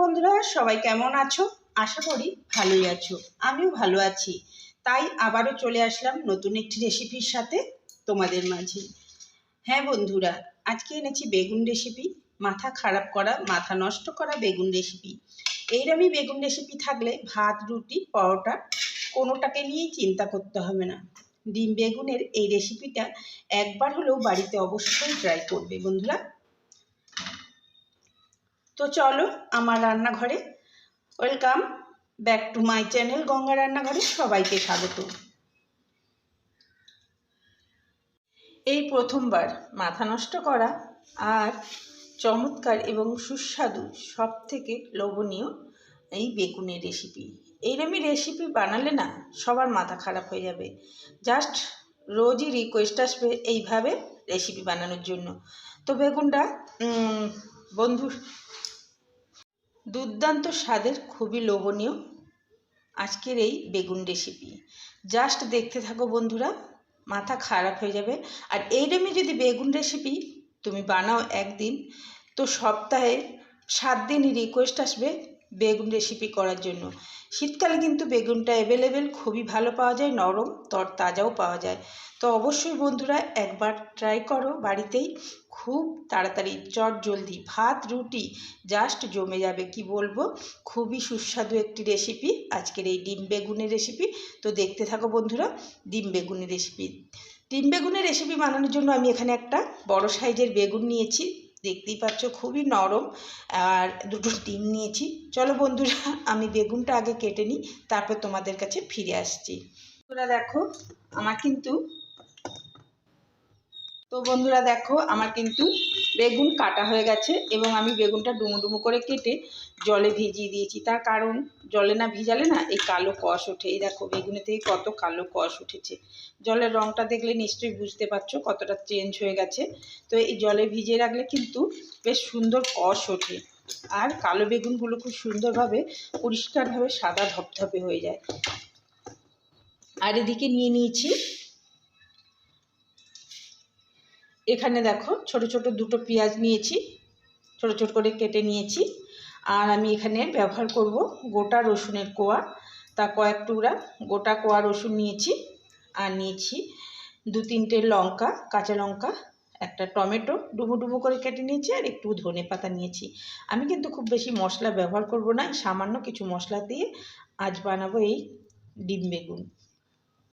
বন্ধুরা, সবাই কেমন আছো? আশা করি ভালোই আছো। আমিও ভালো আছি। তাই আবারও চলে আসলাম নতুন একটি রেসিপির সাথে তোমাদের মাঝে। হ্যাঁ বন্ধুরা, আজকে এনেছি বেগুন রেসিপি, মাথা খারাপ করা, মাথা নষ্ট করা বেগুন রেসিপি। এইরমই বেগুন রেসিপি থাকলে ভাত, রুটি, পরোটা কোনোটাকে নিয়েই চিন্তা করতে হবে না। ডিম বেগুনের এই রেসিপিটা একবার হলেও বাড়িতে অবশ্যই ট্রাই করবে বন্ধুরা। তো চলো আমার রান্নাঘরে। Welcome back to my channel Ganga রান্নাঘরে সবাইকে স্বাগত। এই প্রথমবার মাথা নষ্ট করা আর চমৎকার এবং সুস্বাদু সব থেকে লোভনীয় এই বেগুনের রেসিপি এইরমই রেসিপি বানালে না সবার মাথা খারাপ হয়ে যাবে। জাস্ট রোজই রিকোয়েস্ট আসবে এইভাবে রেসিপি বানানোর জন্য। তো বেগুনটা বন্ধু দুর্দান্ত স্বাদের খুবই লোভনীয় আজকের এই বেগুন রেসিপি জাস্ট দেখতে থাকো বন্ধুরা, মাথা খারাপ হয়ে যাবে। আর এই রেমে যদি বেগুন রেসিপি তুমি বানাও একদিন, তো সপ্তাহে সাত দিনই রিকোয়েস্ট আসবে বেগুন রেসিপি করার জন্য। শীতকালে কিন্তু বেগুনটা অ্যাভেলেবেল খুবই ভালো পাওয়া যায়, নরম তর তাজাও পাওয়া যায়। তো অবশ্যই বন্ধুরা একবার ট্রাই করো বাড়িতেই। খুব তাড়াতাড়ি, চট জলদি। ভাত, রুটি জাস্ট জমে যাবে, কি বলব? খুবই সুস্বাদু একটি রেসিপি আজকের এই ডিম বেগুনের রেসিপি তো দেখতে থাকো বন্ধুরা, ডিম বেগুনের রেসিপি ডিম বেগুনের রেসিপি বানানোর জন্য আমি এখানে একটা বড় সাইজের বেগুন নিয়েছি। দেখতেই পাচ্ছ খুবই নরম। আর দুটো ডিম নিয়েছি। চলো বন্ধুরা, আমি বেগুনটা আগে কেটে নিই, তারপর তোমাদের কাছে ফিরে আসছি। তোমরা দেখো, আমার কিন্তু তো বন্ধুরা দেখো, আমার কিন্তু বেগুন কাটা হয়ে গেছে এবং আমি বেগুনটা ডুমো ডুমো করে কেটে জলে ভিজিয়ে দিয়েছি। তার কারণ, জলে না ভিজালে না এই কালো কষ ওঠে। এই দেখো, বেগুনে থেকে কত কালো কষ উঠেছে। জলের রঙটা দেখলে নিশ্চয়ই বুঝতে পারছ কতটা চেঞ্জ হয়ে গেছে। তো এই জলে ভিজিয়ে রাখলে কিন্তু বেশ সুন্দর কষ ওঠে। আর কালো বেগুনগুলো খুব সুন্দরভাবে, পরিষ্কারভাবে সাদা ধপধপে হয়ে যায়। আর এদিকে নিয়ে নিয়েছি এখানে দেখো ছোট ছোট দুটো পেঁয়াজ নিয়েছি, ছোট ছোট করে কেটে নিয়েছি। আর আমি এখানে ব্যবহার করব গোটা রসুনের কোয়া, তা কয়েক টুকরা গোটা কোয়া রসুন নিয়েছি। আর নিয়েছি দু তিনটে লঙ্কা, কাঁচা লঙ্কা, একটা টমেটো, ডুবো ডুবো করে কেটে নিয়েছি আর একটু ধনে পাতা নিয়েছি। আমি কিন্তু খুব বেশি মশলা ব্যবহার করব না, সামান্য কিছু মশলা দিয়ে আজ বানাবো এই ডিম বেগুন।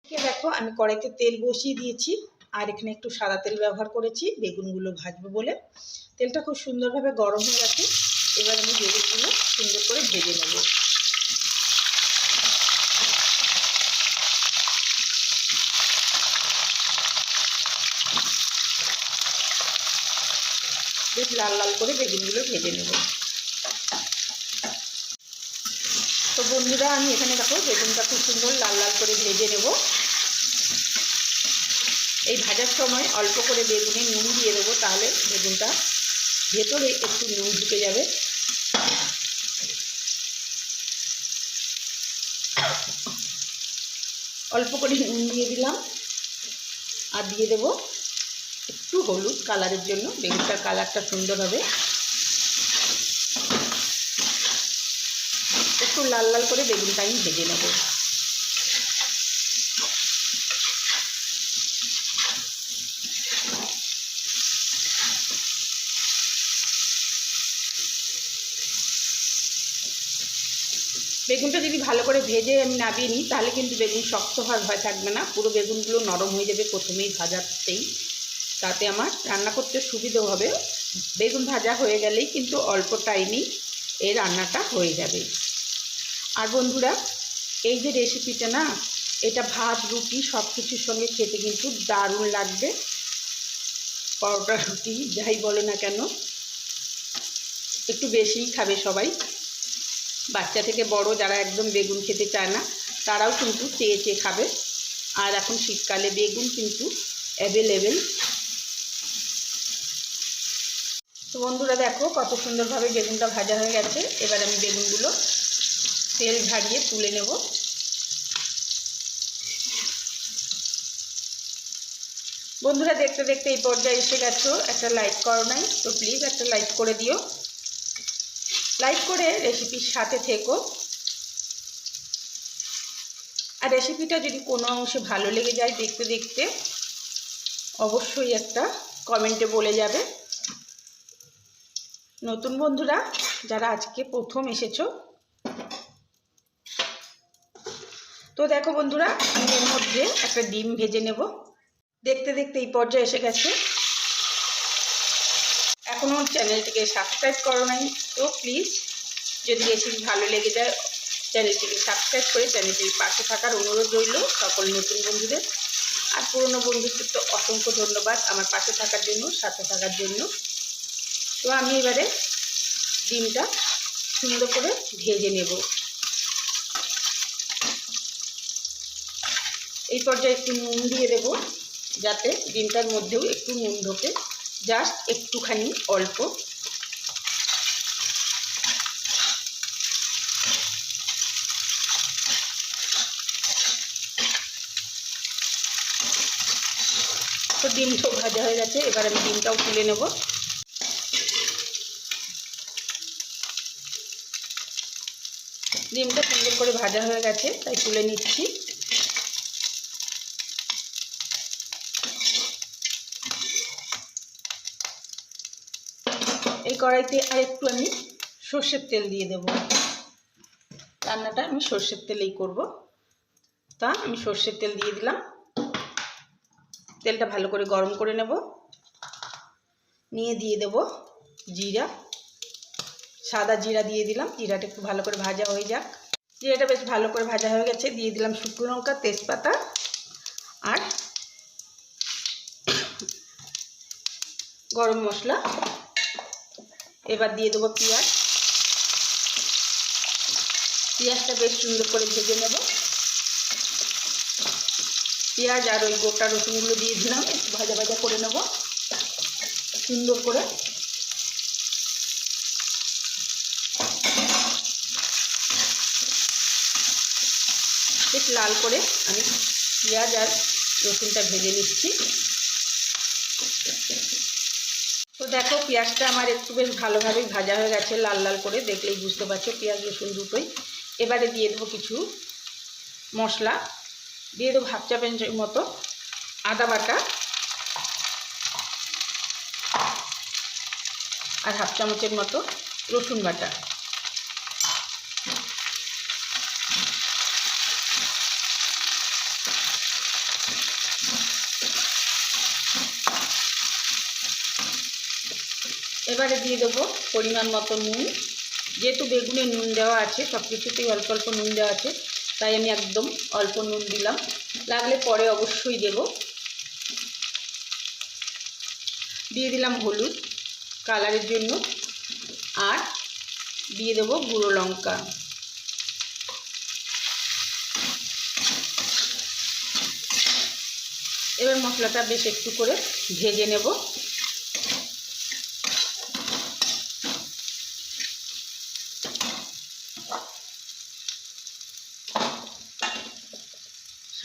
দেখো আমি কড়াইতে তেল বসিয়ে দিয়েছি। আর এখানে একটু সাদা তেল ব্যবহার করেছি, বেগুনগুলো ভাজবো বলে। তেলটা খুব সুন্দরভাবে গরম হয়ে গেছে। এবার আমি বেগুনগুলো সুন্দর করে ভেজে নেব। বেশ লাল লাল করে বেগুনগুলো ভেজে নেব। তো বন্ধুরা, আমি এখানে দেখো বেগুনটা খুব সুন্দর লাল লাল করে ভেজে নেব। এই ভাজার সময় অল্প করে বেগুনে নুন দিয়ে দেবো, তাহলে বেগুনটা ভেতরে একটু নুন ঢুকে যাবে। অল্প করে নুন দিয়ে দিলাম, আর দিয়ে দেব একটু হলুদ কালারের জন্য বেগুনটার কালারটা সুন্দর হবে। একটু লাল লাল করে বেগুনটা আমি ভেজে নেব। বেগুনটা যদি ভালো করে ভেজে আমি নাবিয়ে নিই, তাহলে কিন্তু বেগুন শক্ত হওয়ার ভয় থাকবে না। পুরো বেগুনগুলো নরম হয়ে যাবে প্রথমেই ভাজাতেই। তাতে আমার রান্না করতে সুবিধেও হবে। বেগুন ভাজা হয়ে গেলেই কিন্তু অল্প টাইমেই এই রান্নাটা হয়ে যাবে। আর বন্ধুরা, এই যে রেসিপিটা না, এটা ভাত, রুটি সব কিছুর সঙ্গে খেতে কিন্তু দারুণ লাগবে। পরোটা, রুটি, যাই বলো না কেন, একটু বেশিই খাবে সবাই। বাচ্চা থেকে বড় যারা একদম বেগুন খেতে চায় না, তারাও কিন্তু চেয়ে চেয়ে খাবে। আর এখন শীতকালে বেগুন কিন্তু অ্যাভেলেবেল তো বন্ধুরা দেখো কত সুন্দরভাবে বেগুনটা ভাজা হয়ে গেছে। এবার আমি বেগুনগুলো তেল ঝাড়িয়ে তুলে নেব। বন্ধুরা দেখতে দেখতে এই পর্যায়ে এসে গেছো। একটা লাইক করো নাই, তো প্লিজ একটা লাইক করে দিও। লাইক করে রেসিপির সাথে থেকো। আর রেসিপিটা যদি কোনো অংশে ভালো লেগে যায় দেখতে দেখতে, অবশ্যই একটা কমেন্টে বলে যাবে। নতুন বন্ধুরা, যারা আজকে প্রথম এসেছ, তো দেখো বন্ধুরা আমি এর মধ্যে একটা ডিম ভেজে নেব। দেখতে দেখতে এই পর্যায়ে এসে গেছে। এখনও চ্যানেলটিকে সাবস্ক্রাইব করো নাই, তো প্লিজ যদি রেসিপি ভালো লেগে যায়, চ্যানেলটিকে সাবস্ক্রাইব করে চ্যানেলটির পাশে থাকার অনুরোধ রইল সকল নতুন বন্ধুদের। আর পুরনো বন্ধুদের তো অসংখ্য ধন্যবাদ আমার পাশে থাকার জন্য, সাথে থাকার জন্য। তো আমি এবারে ডিমটা সুন্দর করে ভেজে নেব। এই পর্যায়ে একটু নুন দিয়ে দেব, যাতে ডিমটার মধ্যেও একটু নুন ঢোকে। জাস্ট একটুখানি অল্প। তো ডিমটাও ভাজা হয়ে গেছে, এবার আমি ডিমটাও তুলে নেব। ডিমটা সুন্দর করে ভাজা হয়ে গেছে, তাই তুলে নিচ্ছি এই কড়াইতে আর একটু আমি সর্ষের তেল দিয়ে দেব। রান্নাটা আমি সর্ষের তেলেই করব। তা আমি সর্ষের তেল দিয়ে দিলাম। তেলটা ভালো করে গরম করে নেব। নিয়ে দিয়ে দেব জিরা। সাদা জিরা দিয়ে দিলাম। জিরাটা একটু ভালো করে ভাজা হয়ে যাক। জিরাটা বেশ ভালো করে ভাজা হয়ে গেছে। দিয়ে দিলাম শুকনো লঙ্কা, তেজপাতা আর গরম মশলা। এবার দিয়ে দেবো পেঁয়াজ। পেঁয়াজটা বেশ সুন্দর করে ভেজে নেব। পেঁয়াজ আর ওই গোটা রসুনগুলো দিয়ে দিলাম, একটু ভাজা ভাজা করে নেব। সুন্দর করে। বেশ লাল করে আমি পেঁয়াজ আর রসুনটা ভেজে নিচ্ছি। তো দেখো পেঁয়াজটা আমার একটু বেশ ভালোভাবেই ভাজা হয়ে গেছে, লাল লাল করে দেখলেই বুঝতে পারছ পেঁয়াজ, রসুন দুটোই। এবারে দিয়ে দেবো কিছু মশলা, দিয়ে দেবো হাফ চামচের মতো আদা বাটা আর হাফ চামচের মতো রসুন বাটা। এবারে দিয়ে দেবো পরিমাণ মতো নুন। যেহেতু বেগুনে নুন দেওয়া আছে সব কিছুতেই অল্প অল্প নুন দেওয়া আছে, তাই আমি একদম অল্প নুন দিলাম। লাগলে পরে অবশ্যই দেব। দিয়ে দিলাম হলুদ কালারের জন্য। আর দিয়ে দেবো গুঁড়ো লঙ্কা। এবার মশলাটা বেশ একটু করে ভেজে নেব।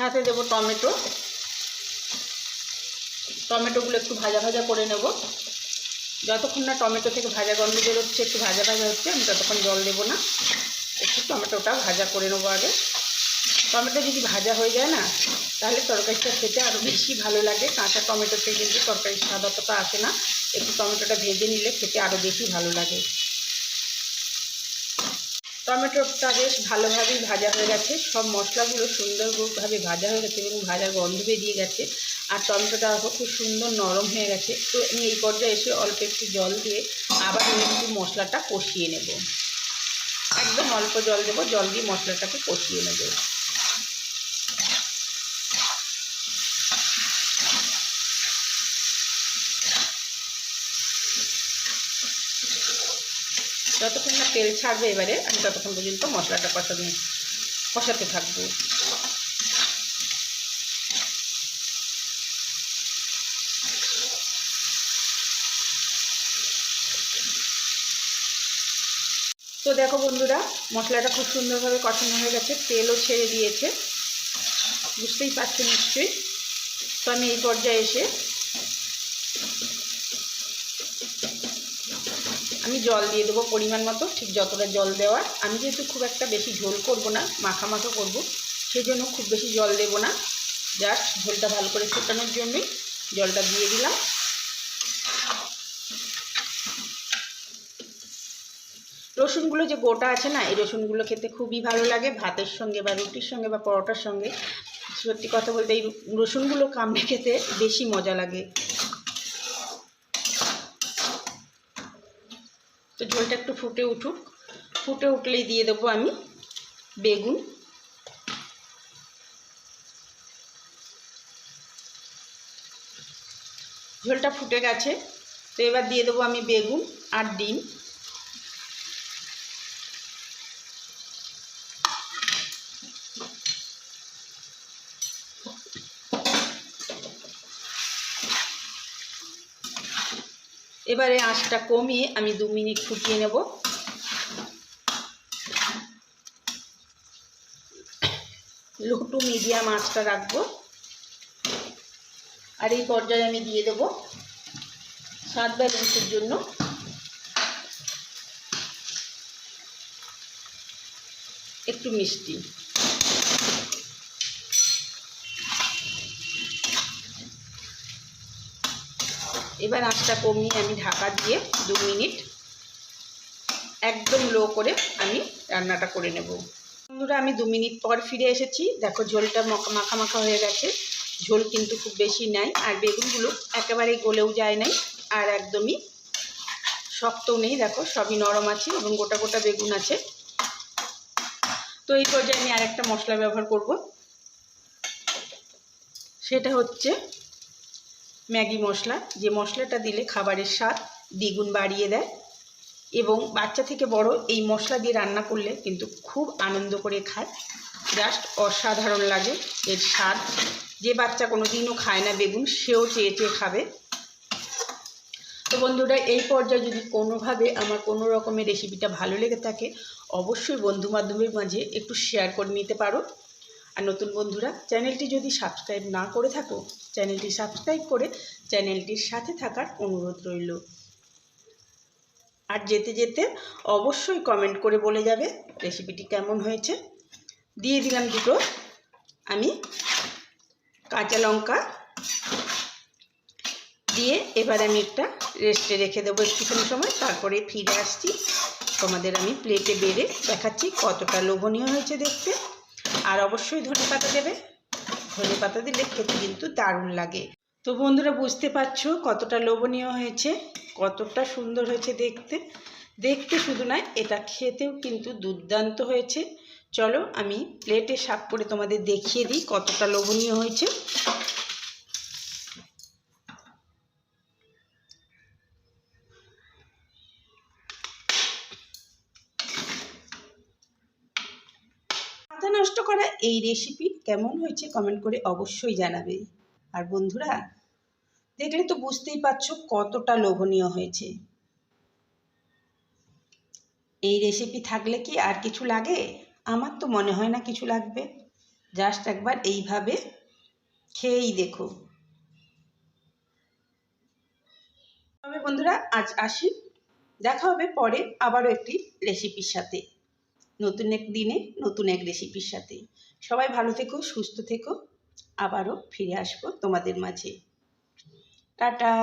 সাথে দেব টমেটো। টমেটোগুলো একটু ভাজা ভাজা করে নেব। যতক্ষণ না টমেটো থেকে ভাজা গন্ধ বেরোচ্ছে, একটু ভাজা ভাজা হচ্ছে, আমি ততক্ষণ জল দেবো না। একটু টমেটোটা ভাজা করে নেব আগে। টমেটো যদি ভাজা হয়ে যায় না, তাহলে তরকারিটা খেতে আরও বেশি ভালো লাগে। কাঁচা টমেটোতে কিন্তু তরকারির স্বাদ অতটা আসে না। একটু টমেটোটা ভেজে নিলে খেতে আরও বেশি ভালো লাগে। টমেটোটা বেশ ভালোভাবেই ভাজা হয়ে গেছে। সব মশলাগুলো সুন্দরভাবে ভাজা হয়ে গেছে এবং ভাজার গন্ধ বেরিয়ে গেছে। আর টমেটোটা খুব সুন্দর নরম হয়ে গেছে। তো আমি এই পর্যায়ে এসে অল্প একটু জল দিয়ে আবার একটু মশলাটা কষিয়ে নেব। একদম অল্প জল দেবো, জল দিয়ে মশলাটাকে কষিয়ে নেব। যতক্ষণ না তেল ছাড়বে এবারে, আমি ততক্ষণ পর্যন্ত মশলাটা কষানো কষাতে থাকব। তো দেখো বন্ধুরা, মশলাটা খুব সুন্দরভাবে কষানো হয়ে গেছে, তেলও ছেড়ে দিয়েছে। বুঝতেই পারছ নিশ্চয়ই? তো আমি এই পর্যায়ে এসে আমি জল দিয়ে দেবো পরিমাণ মতো, ঠিক যতটা জল দেওয়ার। আমি যেহেতু খুব একটা বেশি ঝোল করব না, মাখা মাখা করব সেই জন্য খুব বেশি জল দেবো না। জাস্ট ঝোলটা ভালো করে ফোটানোর জন্যই জলটা দিয়ে দিলাম। রসুনগুলো যে গোটা আছে না, এই রসুনগুলো খেতে খুবই ভালো লাগে, ভাতের সঙ্গে বা রুটির সঙ্গে বা পরোটার সঙ্গে। সত্যি কথা বলতে এই রসুনগুলো কামড়ে খেতে বেশি মজা লাগে। তো ঝোলটা একটু ফুটে উঠুক। ফুটে উঠলেই দিয়ে দেবো আমি বেগুন। ঝোলটা ফুটে গেছে, তো এবার দিয়ে দেবো আমি বেগুন আর ডিম। এবারে আঁচটা কমিয়ে আমি দু মিনিট ফুটিয়ে নেব। লো টু মিডিয়াম আঁচটা রাখব। আর এই পর্যায়ে আমি দিয়ে দেবো স্বাদ ব্যালেন্সের জন্য। একটু মিষ্টি। এবার আঁচটা কমিয়ে আমি ঢাকা দিয়ে দু মিনিট একদম লো করে আমি রান্নাটা করে নেব। বন্ধুরা, আমি দু মিনিট পর ফিরে এসেছি। দেখো, ঝোলটা মাখা মাখা হয়ে গেছে। ঝোল কিন্তু খুব বেশি নাই, আর বেগুনগুলো একেবারেই গলেও যায় নাই, আর একদমই শক্তও নেই। দেখো, সবই নরম আছে এবং গোটা গোটা বেগুন আছে। তো এই পর্যায়ে আমি আরেকটা মশলা ব্যবহার করব। সেটা হচ্ছে ম্যাগি মশলা, যে মশলাটা দিলে খাবারের স্বাদ দ্বিগুণ বাড়িয়ে দেয় এবং বাচ্চা থেকে বড় এই মশলা দিয়ে রান্না করলে কিন্তু খুব আনন্দ করে খায়। জাস্ট অসাধারণ লাগে এর স্বাদ। যে বাচ্চা কোনো দিনও খায় না বেগুন, সেও চেয়ে চেয়ে খাবে। তো বন্ধুরা, এই পর্যায়ে যদি কোনোভাবে আমার কোনো রকমের রেসিপিটা ভালো লেগে থাকে, অবশ্যই বন্ধু মাধ্যমের মাঝে একটু শেয়ার করে নিতে পারো। আর নতুন বন্ধুরা, চ্যানেলটি যদি সাবস্ক্রাইব না করে থাকো, চ্যানেলটি সাবস্ক্রাইব করে চ্যানেলটির সাথে থাকার অনুরোধ রইল। আর যেতে যেতে অবশ্যই কমেন্ট করে বলে যাবে রেসিপিটি কেমন হয়েছে। দিয়ে দিলাম দুটো, আমি কাঁচা লঙ্কা দিয়ে এবার আমি একটা রেস্টে রেখে দেবো একটুখানি সময়, তারপরে ফিরে আসছি। তোমাদের আমি প্লেটে বেড়ে দেখাচ্ছি কতটা লোভনীয় হয়েছে দেখতে। আর অবশ্যই ধনে পাতা দেবে। ধনে পাতা দিলে খেতে কিন্তু দারুণ লাগে। তো বন্ধুরা, বুঝতে পারছ কতটা লোভনীয় হয়েছে, কতটা সুন্দর হয়েছে দেখতে। দেখতে শুধু নয়, এটা খেতেও কিন্তু দুর্দান্ত হয়েছে। চলো আমি প্লেটে সাপ করে তোমাদের দেখিয়ে দিই কতটা লোভনীয় হয়েছে মাথা নষ্ট করা এই রেসিপি কেমন হয়েছে কমেন্ট করে অবশ্যই জানাবে। আর বন্ধুরা, দেখলে তো বুঝতেই পারছ কতটা লোভনীয় হয়েছে। এই রেসিপি থাকলে কি আর কিছু লাগে? আমার তো মনে হয় না কিছু লাগবে। জাস্ট একবার এইভাবে খেয়েই দেখো। তবে বন্ধুরা, আজ আসি। দেখা হবে পরে আবারও একটি রেসিপির সাথে। নতুন এক দিনে নতুন এক রেসিপির সাথে। সবাই ভালো থেকো সুস্থ থেকো। আবারও ফিরে আসব তোমাদের মাঝে। টাটা।